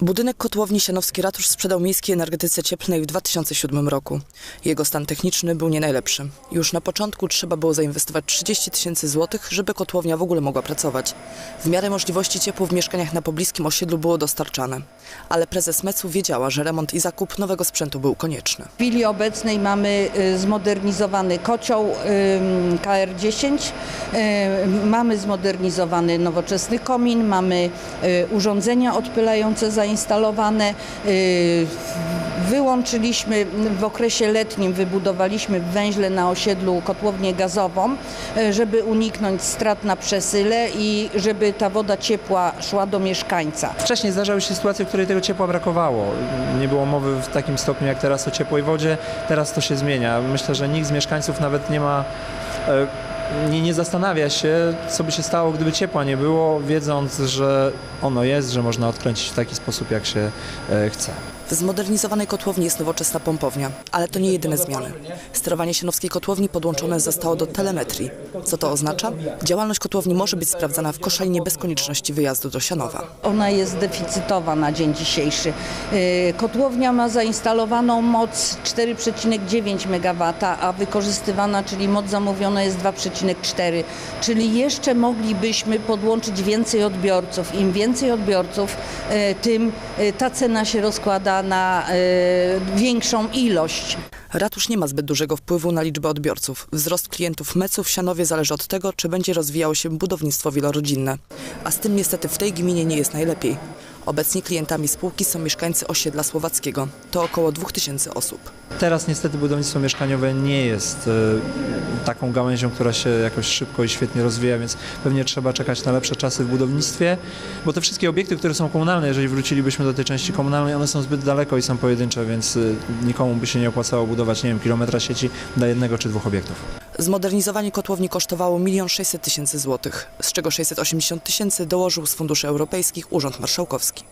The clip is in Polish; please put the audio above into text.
Budynek kotłowni Sianowski Ratusz sprzedał miejskiej energetyce cieplnej w 2007 roku. Jego stan techniczny był nie najlepszy. Już na początku trzeba było zainwestować 30 tysięcy złotych, żeby kotłownia w ogóle mogła pracować. W miarę możliwości ciepło w mieszkaniach na pobliskim osiedlu było dostarczane. Ale prezes MEC-u wiedziała, że remont i zakup nowego sprzętu był konieczny. W chwili obecnej mamy y, zmodernizowany kocioł ym, KR-10, y, mamy zmodernizowany nowoczesny komin, mamy y, urządzenia odpylające zainstalowane. Wyłączyliśmy w okresie letnim, wybudowaliśmy węźle na osiedlu kotłownię gazową, y, żeby uniknąć strat na przesyle i żeby ta woda ciepła szła do mieszkańca. Wcześniej zdarzały się sytuacje, w której tego ciepła brakowało. Nie było mowy w takim stopniu jak teraz o ciepłej wodzie. Teraz to się zmienia. Myślę, że nikt z mieszkańców nawet nie ma. Nie, nie zastanawia się, co by się stało, gdyby ciepła nie było, wiedząc, że ono jest, że można odkręcić w taki sposób, jak się e, chce. W zmodernizowanej kotłowni jest nowoczesna pompownia, ale to nie jedyne zmiany. Sterowanie sianowskiej kotłowni podłączone zostało do telemetrii. Co to oznacza? Działalność kotłowni może być sprawdzana w Koszalinie bez konieczności wyjazdu do Sianowa. Ona jest deficytowa na dzień dzisiejszy. Yy, Kotłownia ma zainstalowaną moc 4,9 MW, a wykorzystywana, czyli moc zamówiona jest 2,4, czyli jeszcze moglibyśmy podłączyć więcej odbiorców. Im więcej odbiorców, yy, tym yy, ta cena się rozkłada na yy, większą ilość. Ratusz nie ma zbyt dużego wpływu na liczbę odbiorców. Wzrost klientów MEC-u w Sianowie zależy od tego, czy będzie rozwijało się budownictwo wielorodzinne. A z tym niestety w tej gminie nie jest najlepiej. Obecnie klientami spółki są mieszkańcy osiedla słowackiego. To około 2000 osób. Teraz niestety budownictwo mieszkaniowe nie jest e, taką gałęzią, która się jakoś szybko i świetnie rozwija, więc pewnie trzeba czekać na lepsze czasy w budownictwie, bo te wszystkie obiekty, które są komunalne, jeżeli wrócilibyśmy do tej części komunalnej, one są zbyt daleko i są pojedyncze, więc e, nikomu by się nie opłacało budować, nie wiem, kilometra sieci dla jednego czy dwóch obiektów. Zmodernizowanie kotłowni kosztowało 1 600 tysięcy złotych, z czego 680 tysięcy dołożył z funduszy europejskich Urząd Marszałkowski.